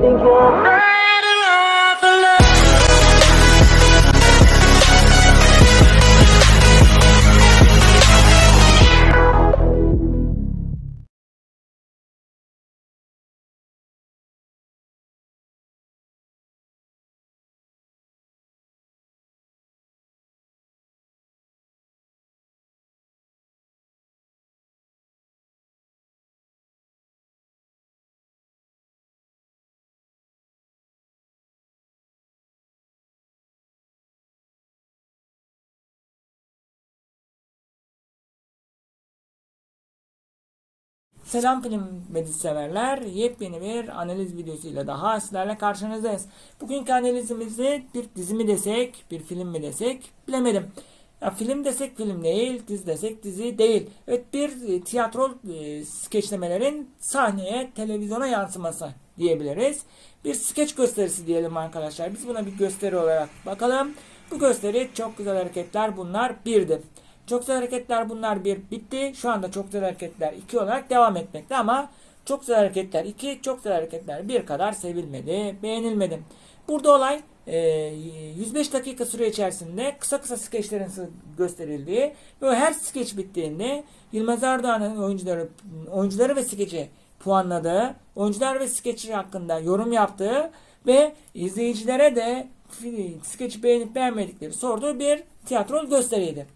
Thank wrong. Selam film ve dizi severler. Yepyeni bir analiz videosuyla daha sizlerle karşınızdayız. Bugünkü analizimizi bir dizi mi desek, bir film mi desek bilemedim. Ya film desek film değil, dizi desek dizi değil. Evet bir e, tiyatro e, skeçlemelerin sahneye, televizyona yansıması diyebiliriz. Bir skeç gösterisi diyelim arkadaşlar. Biz buna bir gösteri olarak bakalım. Bu gösteri çok güzel hareketler bunlar birdi. Çok güzel hareketler bunlar bir bitti. Şu anda çok güzel hareketler 2 olarak devam etmekte ama çok güzel hareketler 2, çok güzel hareketler 1 kadar sevilmedi, beğenilmedi. Burada olay e, 105 dakika süre içerisinde kısa kısa skeçlerin gösterildiği ve her skeç bittiğinde Yılmaz Erdoğan'ın oyuncuları oyuncuları ve skeci puanladığı, oyuncular ve skeçi hakkında yorum yaptığı ve izleyicilere de skeçi beğenip beğenmedikleri sorduğu bir tiyatro gösteriydi.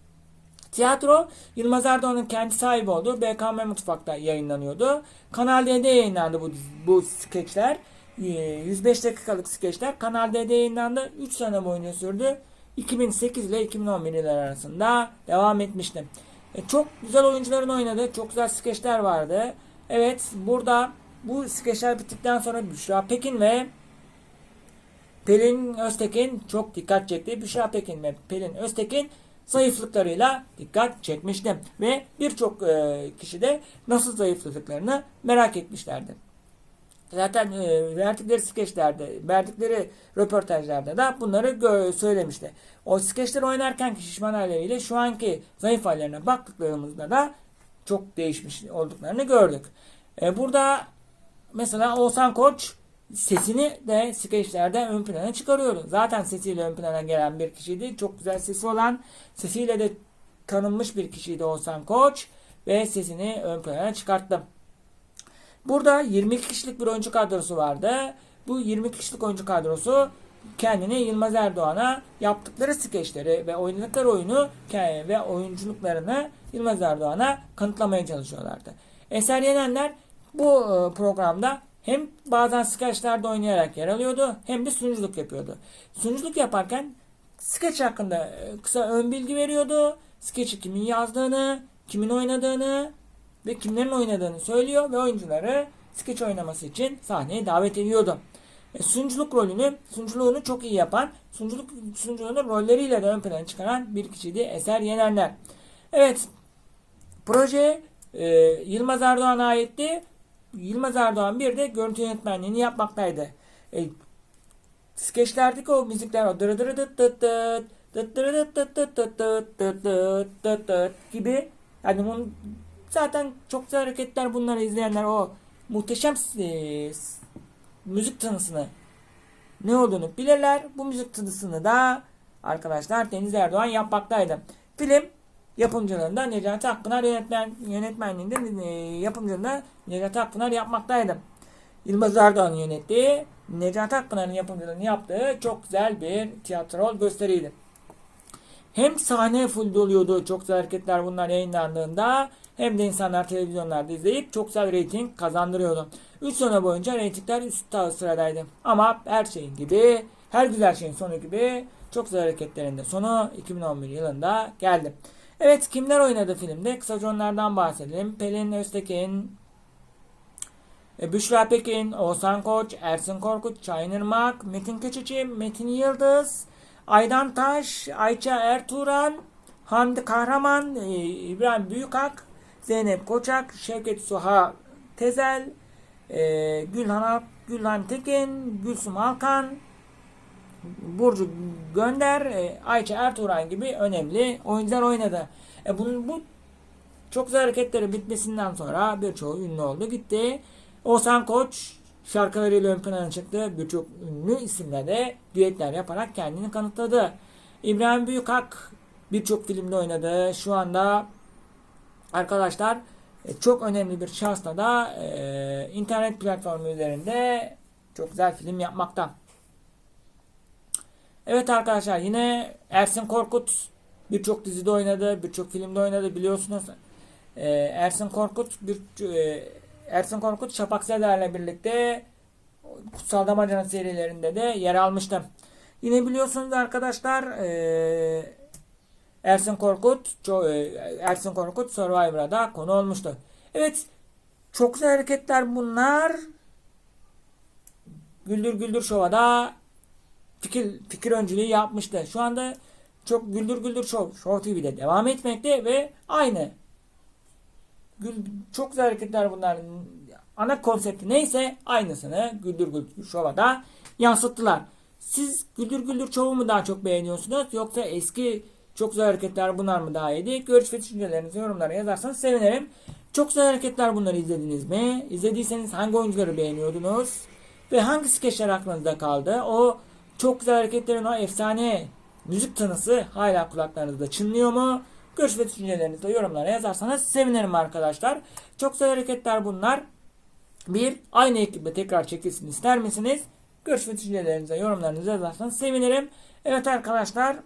Tiyatro Yılmaz Erdoğan'ın kendi sahibi olduğu BKM Mutfak'ta yayınlanıyordu. Kanal D'de yayınlandı bu, bu skeçler. Ee, 105 dakikalık skeçler Kanal D'de yayınlandı. 3 sene boyunca sürdü. 2008 ile 2011 yılları arasında devam etmişti. E, çok güzel oyuncuların oynadığı çok güzel skeçler vardı. Evet burada bu skeçler bittikten sonra Büşra Pekin ve Pelin Öztekin çok dikkat çekti. Büşra Pekin ve Pelin Öztekin zayıflıklarıyla dikkat çekmişti. Ve birçok e, kişi de nasıl zayıfladıklarını merak etmişlerdi. Zaten e, verdikleri skeçlerde, verdikleri röportajlarda da bunları söylemişti. O skeçleri oynarken şişman halleriyle şu anki zayıf hallerine baktıklarımızda da çok değişmiş olduklarını gördük. E, burada mesela Oğuzhan Koç sesini de skeçlerde ön plana çıkarıyordu. Zaten sesiyle ön plana gelen bir kişiydi. Çok güzel sesi olan, sesiyle de tanınmış bir kişiydi Oğuzhan Koç ve sesini ön plana çıkarttı. Burada 22 kişilik bir oyuncu kadrosu vardı. Bu 22 kişilik oyuncu kadrosu kendini Yılmaz Erdoğan'a yaptıkları skeçleri ve oynadıkları oyunu ve oyunculuklarını Yılmaz Erdoğan'a kanıtlamaya çalışıyorlardı. Eser Yenenler bu e, programda hem bazen skeçlerde oynayarak yer alıyordu hem de sunuculuk yapıyordu. Sunuculuk yaparken skeç hakkında e, kısa ön bilgi veriyordu. Skeçi kimin yazdığını, kimin oynadığını ve kimlerin oynadığını söylüyor ve oyuncuları skeç oynaması için sahneye davet ediyordu. E, sunuculuk rolünü, sunuculuğunu çok iyi yapan, sunuculuk sunuculuğunu rolleriyle de ön plana çıkaran bir kişiydi Eser Yenerler. Evet, proje e, Yılmaz Erdoğan'a aitti. Yılmaz Erdoğan bir de görüntü yönetmenliğini yapmaktaydı. E, skeçlerdeki o müzikler o gibi yani bunun zaten çok güzel hareketler bunları izleyenler o muhteşem müzik tanısını ne olduğunu bilirler. Bu müzik tanısını da arkadaşlar Deniz Erdoğan yapmaktaydı. Film yapımcılığında Necati Akpınar yönetmen, yönetmenliğinde e, yapımcılığında Necati Akpınar yapmaktaydı. Yılmaz Erdoğan'ın yönettiği, Necati Akpınar'ın yapımcılığını yaptığı çok güzel bir tiyatro gösteriydi. Hem sahne full doluyordu çok güzel hareketler bunlar yayınlandığında hem de insanlar televizyonlarda izleyip çok güzel reyting kazandırıyordu. 3 sene boyunca reytingler üst sıradaydı. Ama her şeyin gibi, her güzel şeyin sonu gibi çok güzel hareketlerin de sonu 2011 yılında geldi. Evet kimler oynadı filmde? Kısaca onlardan bahsedelim. Pelin Öztekin, e, Büşra Pekin, Oğuzhan Koç, Ersin Korkut, Şahin Irmak, Metin Keçici, Metin Yıldız, Aydan Taş, Ayça Ertuğran, Hamdi Kahraman, e, İbrahim Büyükak, Zeynep Koçak, Şevket Suha Tezel, e, Gülhan, Gülhan Tekin, Gülsüm Alkan, Burcu Gönder, e, Ayça Ertuğran gibi önemli oyuncular oynadı. E, bunun, bu çok güzel hareketleri bitmesinden sonra birçoğu ünlü oldu gitti. Oğuzhan Koç şarkılarıyla ön plana çıktı. Birçok ünlü isimle de düetler yaparak kendini kanıtladı. İbrahim Büyükak birçok filmde oynadı. Şu anda arkadaşlar e, çok önemli bir şansla da e, internet platformu üzerinde çok güzel film yapmakta. Evet arkadaşlar yine Ersin Korkut birçok dizide oynadı, birçok filmde oynadı biliyorsunuz. E, Ersin Korkut bir e, Ersin Korkut Şafak Sezer'le birlikte Kutsal Damacana serilerinde de yer almıştı. Yine biliyorsunuz arkadaşlar e, Ersin Korkut ço- e, Ersin Korkut Survivor'a da konu olmuştu. Evet çok güzel hareketler bunlar. Güldür Güldür Şov'a da fikir, fikir öncülüğü yapmıştı. Şu anda çok Güldür Güldür Şov, Show TV'de devam etmekte ve aynı. Gül, çok güzel hareketler bunlar. Ana konsepti neyse aynısını Güldür Güldür Şov'a da yansıttılar. Siz Güldür Güldür Şov'u mu daha çok beğeniyorsunuz yoksa eski çok güzel hareketler bunlar mı daha iyiydi? Görüş ve düşüncelerinizi yorumlara yazarsanız sevinirim. Çok güzel hareketler bunları izlediniz mi? İzlediyseniz hangi oyuncuları beğeniyordunuz? Ve hangi skeçler aklınızda kaldı? O çok güzel hareketlerin o efsane müzik tınısı hala kulaklarınızda çınlıyor mu? Görüş ve düşüncelerinizi yorumlara yazarsanız sevinirim arkadaşlar. Çok güzel hareketler bunlar. Bir, aynı ekiple tekrar çekilsin ister misiniz? Görüş ve düşüncelerinizi, yorumlarınızı yazarsanız sevinirim. Evet arkadaşlar,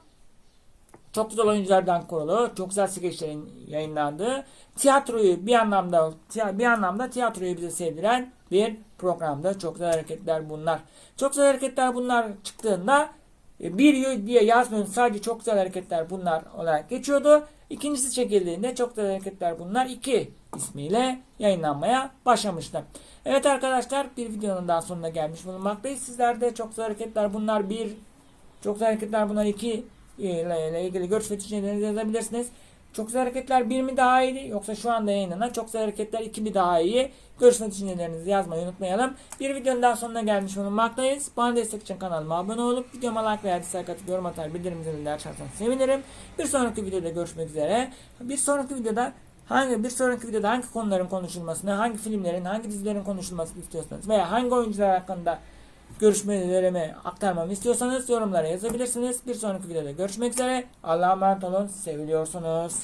çok güzel oyunculardan kurulu, çok güzel skeçlerin yayınlandığı, tiyatroyu bir anlamda bir anlamda tiyatroyu bize sevdiren bir programda çok güzel hareketler bunlar. Çok güzel hareketler bunlar çıktığında e, bir diye yazmıyorum sadece çok güzel hareketler bunlar olarak geçiyordu. İkincisi çekildiğinde çok güzel hareketler bunlar iki ismiyle yayınlanmaya başlamıştı. Evet arkadaşlar bir videonun daha sonuna gelmiş bulunmaktayız. Sizler de çok güzel hareketler bunlar bir çok güzel hareketler bunlar iki e, ile ilgili görüş ve düşüncelerinizi yazabilirsiniz. Çok güzel hareketler bir mi daha iyi yoksa şu anda yayınlanan çok güzel hareketler iki mi daha iyi? Görüş ve düşüncelerinizi yazmayı unutmayalım. Bir videonun daha sonuna gelmiş bulunmaktayız. Bana destek için kanalıma abone olup videoma like veya dislike atıp yorum atar bildirim zilini açarsanız sevinirim. Bir sonraki videoda görüşmek üzere. Bir sonraki videoda hangi bir sonraki videoda hangi konuların konuşulmasını, hangi filmlerin, hangi dizilerin konuşulmasını istiyorsanız veya hangi oyuncular hakkında görüşmelerimi aktarmamı istiyorsanız yorumlara yazabilirsiniz. Bir sonraki videoda görüşmek üzere. Allah'a emanet olun. Seviliyorsunuz.